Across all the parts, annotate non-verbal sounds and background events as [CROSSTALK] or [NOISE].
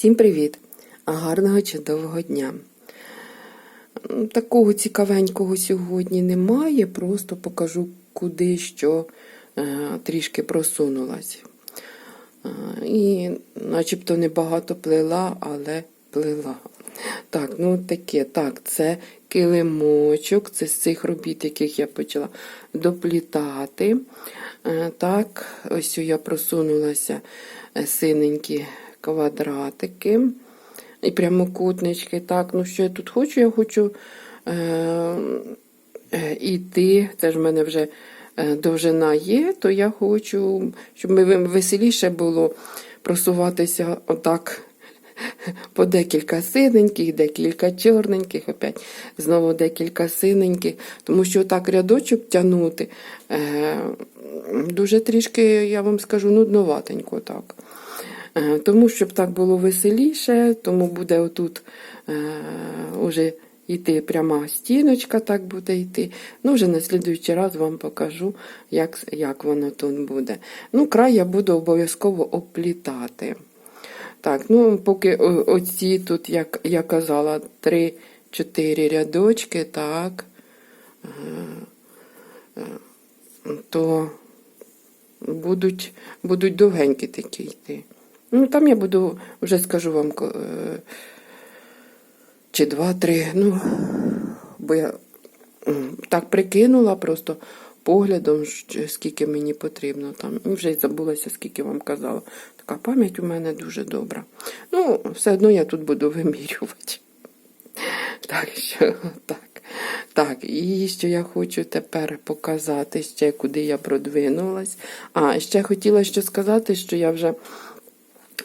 Всім привіт! Гарного чудового дня! Такого цікавенького сьогодні немає, просто покажу, куди що е, трішки просунулась. Е, І начебто небагато плела, але плела. Так, ну таке, так, це килимочок, це з цих робіт, яких я почала доплітати. Е, Так, ось я просунулася синенькі квадратики і прямокутнички. Так, ну що я тут хочу? Я хочу е, е, іти, це ж в мене вже е, довжина є, то я хочу, щоб веселіше було просуватися отак [LAUGHS] по декілька синеньких, декілька чорненьких, опять знову декілька синеньких, тому що так рядочок тягнути е, дуже трішки, я вам скажу, нудноватенько так. Е, Тому, щоб так було веселіше, тому буде отут е, уже йти пряма стіночка, так буде йти. Ну, вже на слідуючий раз вам покажу, як, як воно тут буде. Ну, край я буду обов'язково оплітати. Так, ну поки оці тут, як я казала, 3-4 рядочки, так, е, е, то будуть, будуть довгенькі такі йти. Ну, там я буду, вже скажу вам, е, чи два-три, ну, бо я так прикинула просто поглядом, скільки мені потрібно там. І вже й забулася, скільки вам казала. Така пам'ять у мене дуже добра. Ну, все одно я тут буду [LAUGHS] вимірювати. Так що так. Так, і що я хочу тепер показати ще, куди я продвинулась. А, ще хотіла ще сказати, що я вже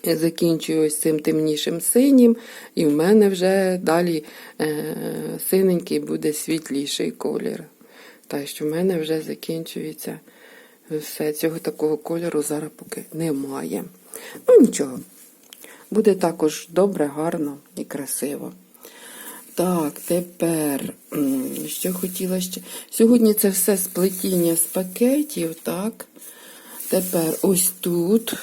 закінчую ось цим темнішим синім, і в мене вже далі е, синенький буде світліший колір. Так що в мене вже закінчується все. Цього такого кольору зараз поки немає. Ну нічого. Буде також добре, гарно і красиво. Так, тепер, що хотіла ще. Сьогодні це все сплетіння з пакетів, так. Тепер ось тут.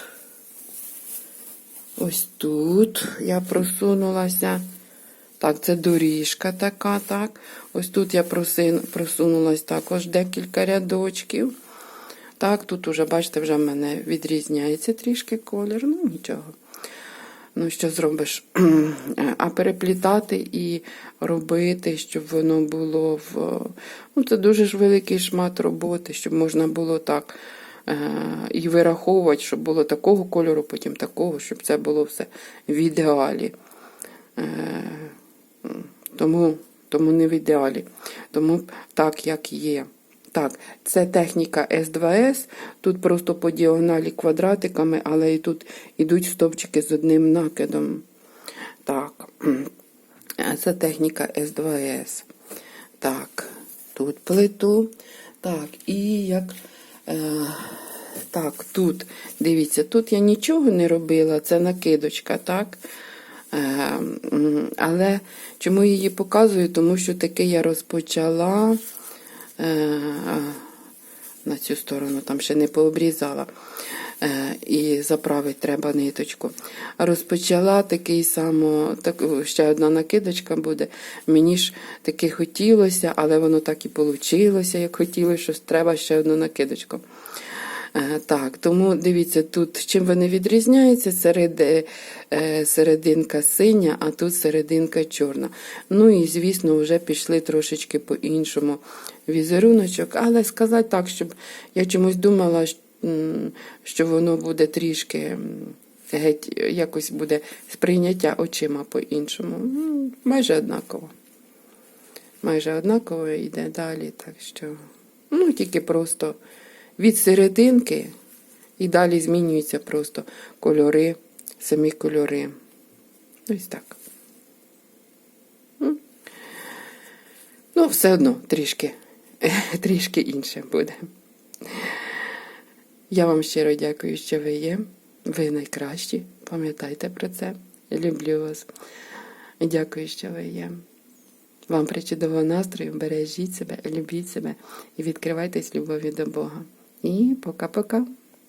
Ось тут я просунулася. Так, це доріжка така, так. Ось тут я просунулась також декілька рядочків. Так, тут уже, бачите, вже в мене відрізняється трішки колір, ну нічого. Ну, що зробиш? [CLEARS THROAT] А переплітати і робити, щоб воно було в. Ну, це дуже ж великий шмат роботи, щоб можна було так і вираховувати, щоб було такого кольору, потім такого, щоб це було все в ідеалі. Е, тому, тому не в ідеалі. Тому так, як є. Так, це техніка S2S. Тут просто по діагоналі квадратиками, але і тут йдуть стовпчики з одним накидом. Так, це техніка S2S. Так, тут плиту. Так, і як. Е, так, тут, дивіться, тут я нічого не робила, це накидочка, так? Е, але чому її показую? Тому що таки я розпочала е, на цю сторону, там ще не пообрізала. Е, і заправити треба ниточку. Розпочала такий само, так, ще одна накидочка буде. Мені ж таки хотілося, але воно так і вийшло, як хотілося, що треба ще одну накидочку. Е, Так, тому дивіться, тут чим вони відрізняються, серед, е, серединка синя, а тут серединка чорна. Ну і, звісно, вже пішли трошечки по-іншому візеруночок, але сказати так, щоб я чомусь думала, що, воно буде трішки геть якось буде сприйняття очима по-іншому. Майже однаково. Майже однаково йде далі, так що, ну, тільки просто від серединки і далі змінюються просто кольори, самі кольори. Ось так. Ну, все одно трішки, [LAUGHS] трішки інше буде. Я вам щиро дякую, що ви є. Ви найкращі. Пам'ятайте про це. Люблю вас. Дякую, що ви є. Вам причудового настрою, бережіть себе, любіть себе і відкривайтесь любові до Бога. І пока-пока.